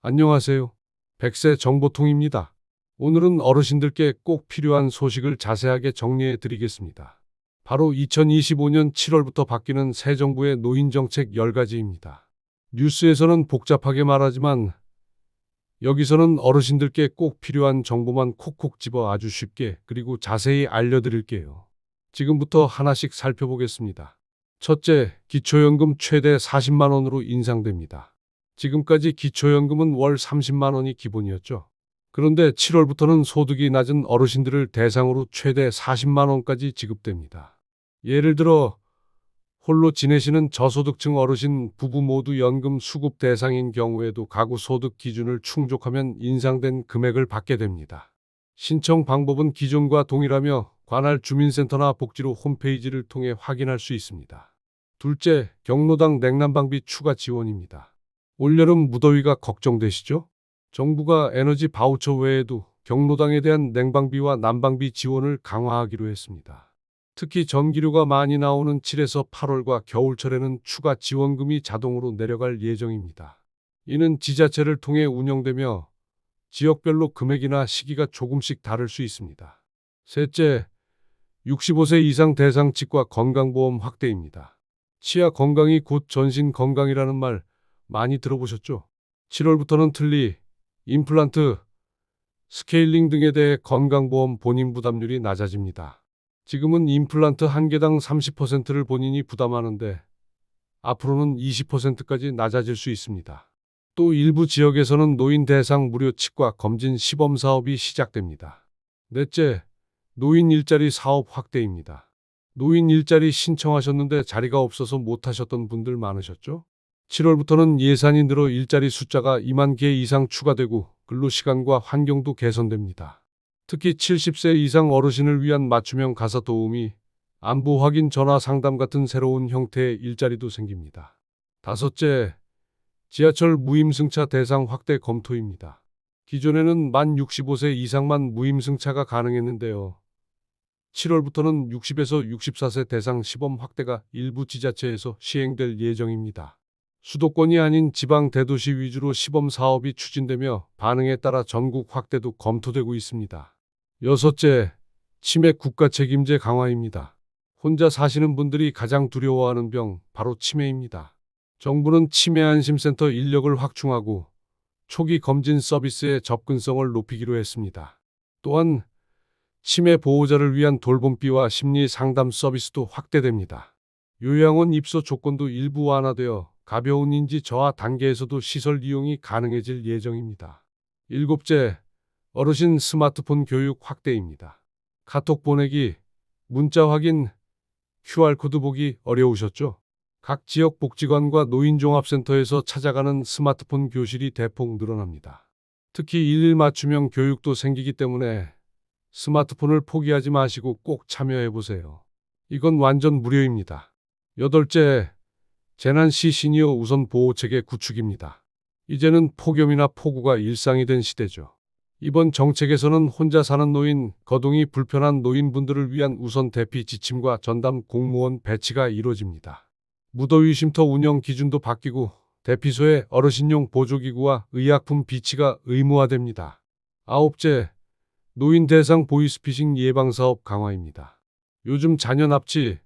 안녕하세요. 백세 정보통입니다. 오늘은 어르신들께 꼭 필요한 소식을 자세하게 정리해 드리겠습니다. 바로 2025년 7월부터 바뀌는 새 정부의 노인정책 10가지입니다. 뉴스에서는 복잡하게 말하지만 여기서는 어르신들께 꼭 필요한 정보만 콕콕 집어 아주 쉽게 그리고 자세히 알려드릴게요. 지금부터 하나씩 살펴보겠습니다. 첫째, 기초연금 최대 40만 원으로 인상됩니다. 지금까지 기초연금은 월 30만 원이 기본이었죠. 그런데 7월부터는 소득이 낮은 어르신들을 대상으로 최대 40만 원까지 지급됩니다. 예를 들어 홀로 지내시는 저소득층 어르신 부부 모두 연금 수급 대상인 경우에도 가구 소득 기준을 충족하면 인상된 금액을 받게 됩니다. 신청 방법은 기존과 동일하며 관할 주민센터나 복지로 홈페이지를 통해 확인할 수 있습니다. 둘째, 경로당 냉난방비 추가 지원입니다. 올여름 무더위가 걱정되시죠? 정부가 에너지 바우처 외에도 경로당에 대한 냉방비와 난방비 지원을 강화하기로 했습니다. 특히 전기료가 많이 나오는 7에서 8월과 겨울철에는 추가 지원금이 자동으로 내려갈 예정입니다. 이는 지자체를 통해 운영되며 지역별로 금액이나 시기가 조금씩 다를 수 있습니다. 셋째, 65세 이상 대상 치과 건강보험 확대입니다. 치아 건강이 곧 전신 건강이라는 말 많이 들어보셨죠? 7월부터는 틀니, 임플란트, 스케일링 등에 대해 건강보험 본인 부담률이 낮아집니다. 지금은 임플란트 한 개당 30%를 본인이 부담하는데 앞으로는 20%까지 낮아질 수 있습니다. 또 일부 지역에서는 노인 대상 무료 치과 검진 시범 사업이 시작됩니다. 넷째, 노인 일자리 사업 확대입니다. 노인 일자리 신청하셨는데 자리가 없어서 못하셨던 분들 많으셨죠? 7월부터는 예산이 늘어 일자리 숫자가 2만 개 이상 추가되고 근로시간과 환경도 개선됩니다. 특히 70세 이상 어르신을 위한 맞춤형 가사 도우미, 안부 확인 전화 상담 같은 새로운 형태의 일자리도 생깁니다. 다섯째, 지하철 무임승차 대상 확대 검토입니다. 기존에는 만 65세 이상만 무임승차가 가능했는데요. 7월부터는 60에서 64세 대상 시범 확대가 일부 지자체에서 시행될 예정입니다. 수도권이 아닌 지방 대도시 위주로 시범 사업이 추진되며 반응에 따라 전국 확대도 검토되고 있습니다. 여섯째, 치매 국가 책임제 강화입니다. 혼자 사시는 분들이 가장 두려워하는 병, 바로 치매입니다. 정부는 치매 안심센터 인력을 확충하고 초기 검진 서비스의 접근성을 높이기로 했습니다. 또한 치매 보호자를 위한 돌봄비와 심리 상담 서비스도 확대됩니다. 요양원 입소 조건도 일부 완화되어 가벼운 인지 저하 단계에서도 시설 이용이 가능해질 예정입니다. 일곱째, 어르신 스마트폰 교육 확대입니다. 카톡 보내기, 문자 확인, QR코드 보기 어려우셨죠? 각 지역 복지관과 노인종합센터에서 찾아가는 스마트폰 교실이 대폭 늘어납니다. 특히 일일 맞춤형 교육도 생기기 때문에 스마트폰을 포기하지 마시고 꼭 참여해 보세요. 이건 완전 무료입니다. 여덟째, 재난시 시니어 우선 보호체계 구축입니다. 이제는 폭염이나 폭우가 일상이 된 시대죠. 이번 정책에서는 혼자 사는 노인, 거동이 불편한 노인분들을 위한 우선 대피 지침과 전담 공무원 배치가 이루어집니다. 무더위 쉼터 운영 기준도 바뀌고 대피소에 어르신용 보조기구와 의약품 비치가 의무화됩니다. 아홉째, 노인 대상 보이스피싱 예방사업 강화입니다. 요즘 자녀 납치,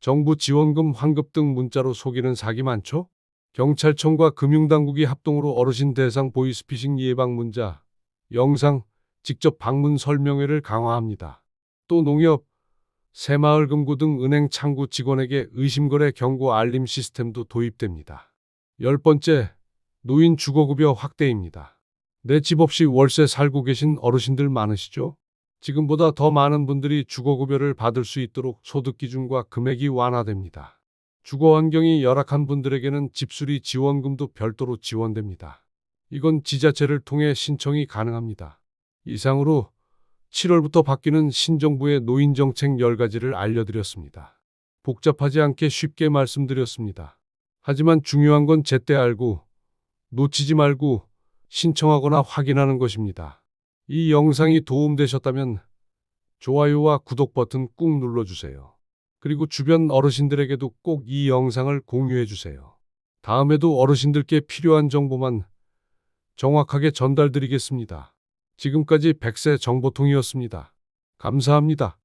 정부 지원금 환급 등 문자로 속이는 사기 많죠? 경찰청과 금융당국이 합동으로 어르신 대상 보이스피싱 예방 문자, 영상, 직접 방문 설명회를 강화합니다. 또 농협, 새마을금고 등 은행 창구 직원에게 의심거래 경고 알림 시스템도 도입됩니다. 열 번째, 노인 주거급여 확대입니다. 내 집 없이 월세 살고 계신 어르신들 많으시죠? 지금보다 더 많은 분들이 주거급여를 받을 수 있도록 소득 기준과 금액이 완화됩니다. 주거 환경이 열악한 분들에게는 집수리 지원금도 별도로 지원됩니다. 이건 지자체를 통해 신청이 가능합니다. 이상으로 7월부터 바뀌는 신정부의 노인정책 10가지를 알려드렸습니다. 복잡하지 않게 쉽게 말씀드렸습니다. 하지만 중요한 건 제때 알고 놓치지 말고 신청하거나 확인하는 것입니다. 이 영상이 도움되셨다면 좋아요와 구독 버튼 꾹 눌러주세요. 그리고 주변 어르신들에게도 꼭 이 영상을 공유해 주세요. 다음에도 어르신들께 필요한 정보만 정확하게 전달드리겠습니다. 지금까지 백세 정보통이었습니다. 감사합니다.